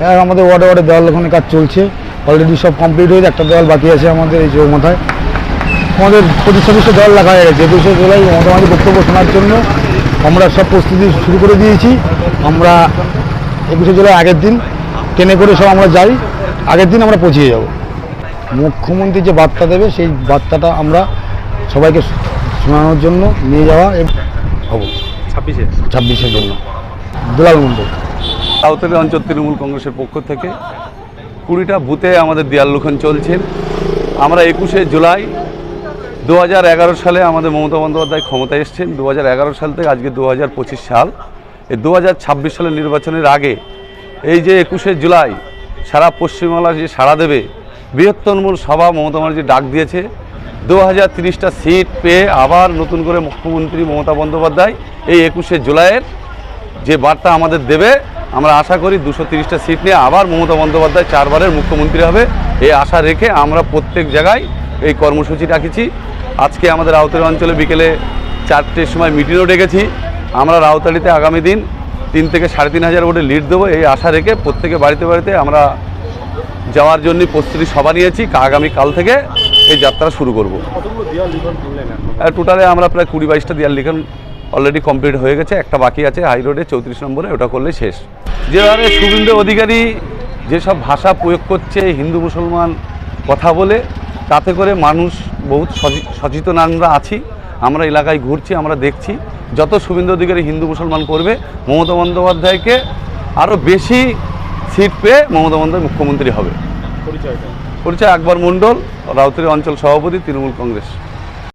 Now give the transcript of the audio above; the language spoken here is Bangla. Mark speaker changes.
Speaker 1: হ্যাঁ আমাদের ওয়ার্ডে ওয়ার্ডে দেওয়াল ওখানে কাজ চলছে। অলরেডি সব কমপ্লিট হয়েছে একটা দেওয়াল বাকি আছে আমাদের এই চৌমাথায়। আমাদের পঁচিশ ছাব্বিশটা দেওয়াল রাখা হয়ে গেছে একুশে জুলাই মোটামুটি বক্তব্য শোনার জন্য আমরা সব প্রস্তুতি শুরু করে দিয়েছি। আমরা একুশে জুলাই আগের দিন ট্রেনে করে সব আমরা যাই আগের দিন আমরা পৌঁছিয়ে যাব। মুখ্যমন্ত্রী যে বার্তা দেবে সেই বার্তাটা আমরা সবাইকে শোনানোর জন্য নিয়ে যাওয়া হব
Speaker 2: ছাব্বিশে।
Speaker 1: ছাব্বিশের জন্য। দুলাল মন্ডল
Speaker 3: সাঁওতালি অঞ্চল তৃণমূল কংগ্রেসের পক্ষ থেকে কুড়িটা বুথে আমাদের দেয়াল লিখন চলছেন আমরা একুশে জুলাই দু হাজার এগারো সালে আমাদের মমতা বন্দ্যোপাধ্যায় ক্ষমতায় এসছেন। দু হাজার এগারো সাল থেকে আজকে দুহাজার পঁচিশ সাল। এই দু হাজার ছাব্বিশ সালের নির্বাচনের আগে এই যে একুশে জুলাই সারা পশ্চিমবাংলা যে সাড়া দেবে বৃহত্তমূল সভা মমতা ব্যানার্জি ডাক দিয়েছে। দু হাজার তিরিশটা সিট পেয়ে আবার নতুন করে মুখ্যমন্ত্রী মমতা বন্দ্যোপাধ্যায় এই একুশে জুলাইয়ের যে বার্তা আমাদের দেবে আমরা আশা করি দুশো তিরিশটা সিট নিয়ে আবার মমতা বন্দ্যোপাধ্যায় চারবারের মুখ্যমন্ত্রী হবে। এই আশা রেখে আমরা প্রত্যেক জায়গায় এই কর্মসূচি রাখেছি। আজকে আমাদের রাউতালি অঞ্চলে বিকেলে চারটের সময় মিটিংও ডেকেছি। আমরা রাউতালিতে আগামী দিন তিন থেকে সাড়ে তিন হাজার ভোটে লিড দেবো। এই আশা রেখে প্রত্যেকে বাড়িতে বাড়িতে আমরা যাওয়ার জন্য প্রস্তুতি সভা নিয়েছি। আগামী কাল থেকে এই যাত্রা শুরু করব। টোটালে আমরা প্রায় কুড়ি বাইশটা দেয়াল লিখন অলরেডি কমপ্লিট হয়ে গেছে একটা বাকি আছে হাই রোডে চৌত্রিশ নম্বরে ওটা করলে শেষ। যেভাবে শুভেন্দু অধিকারী যেসব ভাষা প্রয়োগ করছে হিন্দু মুসলমান কথা বলে তাতে করে মানুষ বহুত সচে- সচেতন আমরা আছি আমরা এলাকায় ঘুরছি আমরা দেখছি যত শুভেন্দু অধিকারী হিন্দু মুসলমান করবে মমতা বন্দ্যোপাধ্যায়কে আরও বেশি সিট পেয়ে মমতা বন্দ্যোপাধ্যায় মুখ্যমন্ত্রী হবে। পরিচয় আকবর মণ্ডল রাউতের অঞ্চল সভাপতি তৃণমূল কংগ্রেস।